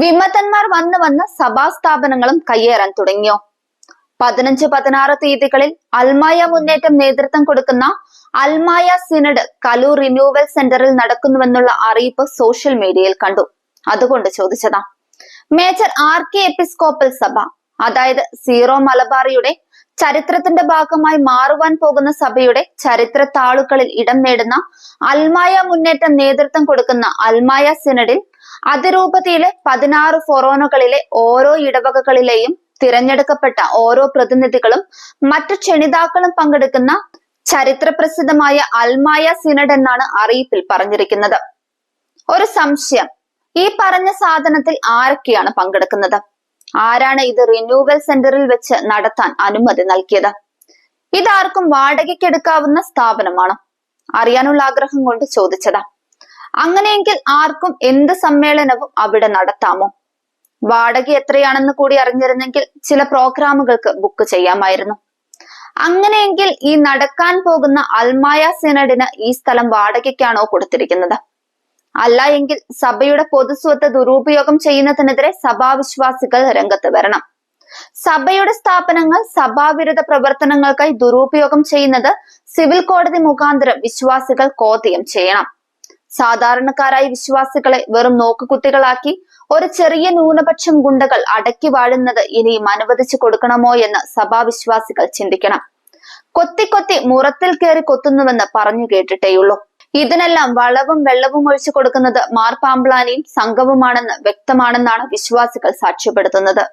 വിമതന്മാർ വന്ന് വന്ന് സഭാസ്ഥാപനങ്ങളും കയ്യേറാൻ തുടങ്ങിയോ? പതിനഞ്ച് പതിനാറ് തീയതികളിൽ അൽമായ മുന്നേറ്റം നേതൃത്വം കൊടുക്കുന്ന അൽമായ സിനഡ് കലൂർ റിന്യൂവൽ സെന്ററിൽ നടക്കുന്നുവെന്നുള്ള അറിയിപ്പ് സോഷ്യൽ മീഡിയയിൽ കണ്ടു. അതുകൊണ്ട് ചോദിച്ചതാ. മേജർ ആർ കെ എപ്പിസ്കോപ്പൽ സഭ അതായത് സീറോ മലബാറിയുടെ ചരിത്രത്തിന്റെ ഭാഗമായി മാറുവാൻ പോകുന്ന സഭയുടെ ചരിത്ര താളുകളിൽ ഇടം നേടുന്ന അൽമായ മുന്നേറ്റം നേതൃത്വം കൊടുക്കുന്ന അൽമായ സിനഡിൽ അതിരൂപതയിലെ പതിനാറ് ഫൊറോനകളിലെ ഓരോ ഇടവകകളിലെയും തിരഞ്ഞെടുക്കപ്പെട്ട ഓരോ പ്രതിനിധികളും മറ്റു ക്ഷണിതാക്കളും പങ്കെടുക്കുന്ന ചരിത്രപ്രസിദ്ധമായ അൽമായ സിനഡ് എന്നാണ് അറിയിപ്പിൽ പറഞ്ഞിരിക്കുന്നത്. ഒരു സംശയം ഈ പറഞ്ഞ സാധനത്തിൽ ആരൊക്കെയാണ് പങ്കെടുക്കുന്നത്? ആരാണ് ഇത് റിന്യൂവൽ സെന്ററിൽ വെച്ച് നടത്താൻ അനുമതി നൽകിയത്? ഇതാർക്കും വാടകയ്ക്കെടുക്കാവുന്ന സ്ഥാപനമാണ്? അറിയാനുള്ള ആഗ്രഹം കൊണ്ട് ചോദിച്ചതാ. അങ്ങനെയെങ്കിൽ ആർക്കും എന്ത് സമ്മേളനവും അവിടെ നടത്താമോ? വാടക എത്രയാണെന്ന് കൂടി അറിഞ്ഞിരുന്നെങ്കിൽ ചില പ്രോഗ്രാമുകൾക്ക് ബുക്ക് ചെയ്യാമായിരുന്നു. അങ്ങനെയെങ്കിൽ ഈ നടക്കാൻ പോകുന്ന അൽമായ സിനഡിന് ഈ സ്ഥലം വാടകയ്ക്കാണോ കൊടുത്തിരിക്കുന്നത്? അല്ല എങ്കിൽ സഭയുടെ പൊതുസ്വത്ത് ദുരുപയോഗം ചെയ്യുന്നതിനെതിരെ സഭാവിശ്വാസികൾ രംഗത്ത് വരണം. സഭയുടെ സ്ഥാപനങ്ങൾ സഭാവിരുദ്ധ പ്രവർത്തനങ്ങൾക്കായി ദുരുപയോഗം ചെയ്യുന്നത് സിവിൽ കോടതി മുഖാന്തരം വിശ്വാസികൾ കോതയം ചെയ്യണം. സാധാരണക്കാരായ വിശ്വാസികളെ വെറും നോക്കുകുത്തികളാക്കി ഒരു ചെറിയ ന്യൂനപക്ഷം ഗുണ്ടകൾ അടക്കി വാഴുന്നത് ഇനിയും അനുവദിച്ചു കൊടുക്കണമോ എന്ന് സഭാവിശ്വാസികൾ ചിന്തിക്കണം. കൊത്തി കൊത്തി മുറത്തിൽ കയറി കൊത്തുന്നുവെന്ന് പറഞ്ഞു കേട്ടിട്ടേയുള്ളൂ. ഇതിനെല്ലാം വളവും വെള്ളവും ഒഴിച്ചു കൊടുക്കുന്നത് മാർപ്പാമ്പ്ലാനിയും സംഘവുമാണെന്ന് വ്യക്തമാണെന്നാണ് വിശ്വാസികൾ സാക്ഷ്യപ്പെടുത്തുന്നത്.